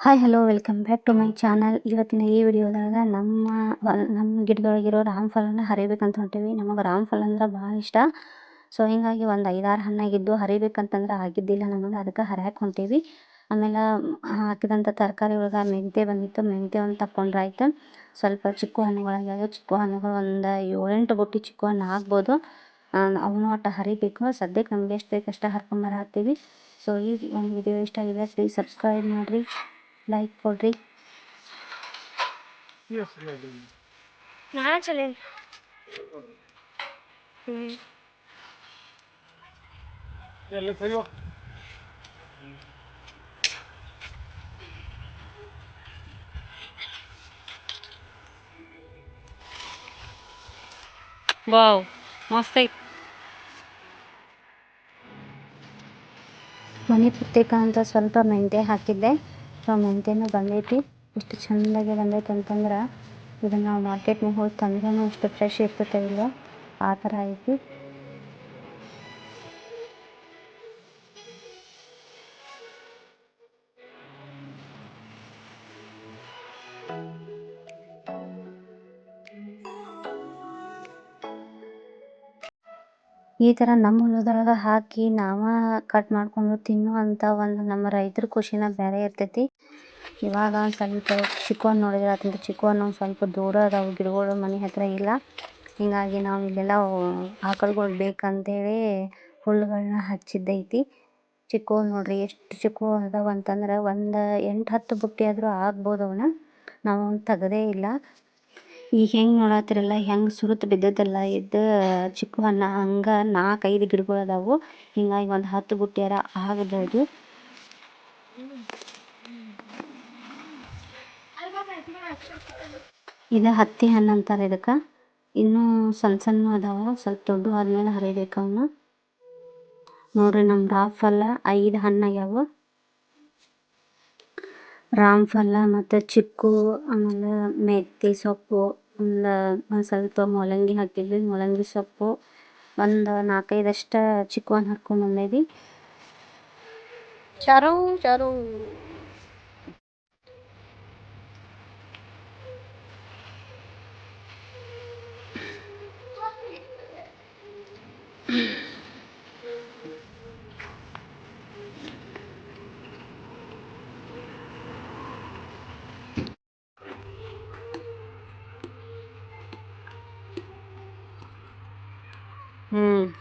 Hi hello welcome back to my channel ಇವತ್ತಿನ ಈ ವಿಡಿಯೋದಾಗ ನಮ್ಮ ನಮ್ಮ ಗಿಡದೊಳಗಿರೋ ರಾಮಫಲನ ಹರಿಬೇಕಂತ ಹೊಂಟೀವಿ. ನಮಗೆ ರಾಮಫಲ ಅಂದ್ರೆ ಭಾಳ ಇಷ್ಟ. ಸೊ ಹಿಂಗಾಗಿ ಒಂದು ಐದಾರು ಹಣ್ಣಾಗಿದ್ದು ಹರಿಬೇಕಂತಂದ್ರೆ ಆಗಿದ್ದಿಲ್ಲ ನಮಗೆ, ಅದಕ್ಕೆ ಹರ್ಯಾಕೆ ಹೊಂಟೀವಿ. ಆಮೇಲೆ ಹಾಕಿದಂಥ ತರಕಾರಿ ಒಳಗೆ ಮೆಂತ್ಯ ಬಂದಿತ್ತು. ಮೆಂತ್ಯ ಒಂದು ತಕೊಂಡ್ರಾಯ್ತು ಸ್ವಲ್ಪ ಚಿಕ್ಕು ಹಣ್ಣುಗಳಾಗ್ಯಾವ. ಚಿಕ್ಕು ಹಣ್ಣುಗಳು ಒಂದು ಏಳೆಂಟು ಬುಟ್ಟಿ ಚಿಕ್ಕು ಹಣ್ಣು ಆಗ್ಬೋದು. ಅವನು ಒಟ್ಟು ಹರಿಬೇಕು. ಸದ್ಯಕ್ಕೆ ನಮ್ಗೆ ಎಷ್ಟು ಬೇಕು ಅಷ್ಟು ಹರ್ಕೊಂಬರತ್ತೀವಿ ಸೊ ಈ ಒಂದು ವಿಡಿಯೋ ಇಷ್ಟ ಆಗಿದೆ ಪ್ಲೀಸ್ ಸಬ್ಸ್ಕ್ರೈಬ್ ಮಾಡಿರಿ. ಲೈಕ್ ಕೊಡ್ರಿ ನಾಳೆ ಚಲೋ ಹ್ಞೂ ಎಲ್ಲ ಸರಿ ವಾವ್ ಮಸ್ತ್ ಐತಿ ಮನೆ ಪುಸ್ತಕ ಅಂತ ಸ್ವಲ್ಪ ಮೆಂತ್ಯ ಹಾಕಿದ್ದೆ ಸೊ ಮೆಂತ್ಯನೂ ಬಂದೈತಿ ಇಷ್ಟು ಚೆಂದಾಗಿ ಬಂದೈತೆ ಅಂತಂದ್ರೆ ಇದನ್ನು ನಾವು ಮಾರ್ಕೆಟ್ನಾಗ ಹೋಗಿ ತಂದ್ರೂ ಅಷ್ಟು ಫ್ರೆಶ್ ಇರ್ತೈತೆ ಇಲ್ಲ ಆ ಥರ ಐತಿ. ಈ ಥರ ನಮ್ಮ ಹೊಲದೊಳಗೆ ಹಾಕಿ ನಾವೇ ಕಟ್ ಮಾಡಿಕೊಂಡು ತಿನ್ನುವಂಥ ಒಂದು ನಮ್ಮ ರೈತರ ಖುಷಿನ ಬೇರೆ ಇರ್ತೈತಿ. ಇವಾಗ ಒಂದು ಸ್ವಲ್ಪ ಚಿಕ್ಕು ಹಣ್ಣು ನೋಡಿದ್ರೆ ಅದ್ರಿಂದ ಚಿಕ್ಕು ಹಣ್ಣು ಒಂದು ಸ್ವಲ್ಪ ದೂರ ಅದಾವೆ, ಗಿಡಗಳು ಮನೆ ಹತ್ತಿರ ಇಲ್ಲ. ಹೀಗಾಗಿ ನಾವು ಇಲ್ಲೆಲ್ಲ ಆಕಳುಗಳು ಬೇಕಂತೇಳಿ ಹುಲ್ಲುಗಳ್ನ ಹಚ್ಚಿದ್ದೈತಿ. ಚಿಕ್ಕು ನೋಡಿರಿ ಎಷ್ಟು ಚಿಕ್ಕು ಅದಾವೆ ಅಂತಂದ್ರೆ ಒಂದು ಎಂಟು ಹತ್ತು ಬುಟ್ಟಿ ಆದರೂ ಆಗ್ಬೋದು ಅವನ್ನ ನಾವು ತೆಗ್ದೇ ಇಲ್ಲ. ಈಗ ಹೆಂಗೆ ನೋಡತ್ತಿರಲ್ಲ ಹೆಂಗೆ ಸುರುತು ಬಿದ್ದೈತಲ್ಲ ಇದು ಚಿಕ್ಕು ಹಣ್ಣು ಹಂಗೆ ನಾಲ್ಕೈದು ಗಿಡಗಳು ಅದಾವು. ಹಿಂಗಾಗಿ ಒಂದು ಹತ್ತು ಬುಟ್ಟಿಯಾರ ಆಗ್ಬೋದು ಇದು ಹತ್ತಿ ಹಣ್ಣು ಅಂತಾರೆ ಇದಕ್ಕೆ. ಇನ್ನೂ ಸಣ್ಣ ಸಣ್ಣ ಅದಾವ, ಸ್ವಲ್ಪ ದೊಡ್ಡ ಆದ್ಮೇಲೆ ಹರಿಬೇಕು ಅವನ್ನ ನೋಡ್ರಿ ನಮ್ಮ ರಾಫಲ್ಲ ಐದು ಹಣ್ಣು ಆಗ್ಯಾವ. ರಾಮಫಲ ಮತ್ತು ಚಿಕ್ಕು, ಆಮೇಲೆ ಮೆಂತ್ಯೆ ಸೊಪ್ಪು, ಒಂದು ಸ್ವಲ್ಪ ಮೂಲಂಗಿ ಹಾಕಿದ್ವಿ. ಮೂಲಂಗಿ ಸೊಪ್ಪು ಒಂದು ನಾಲ್ಕೈದಷ್ಟು ಚಿಕ್ಕು ಹರ್ಕೊಂಡ್ ಬಂದೇವಿ ಚಾರು ಚಾರು. 嗯。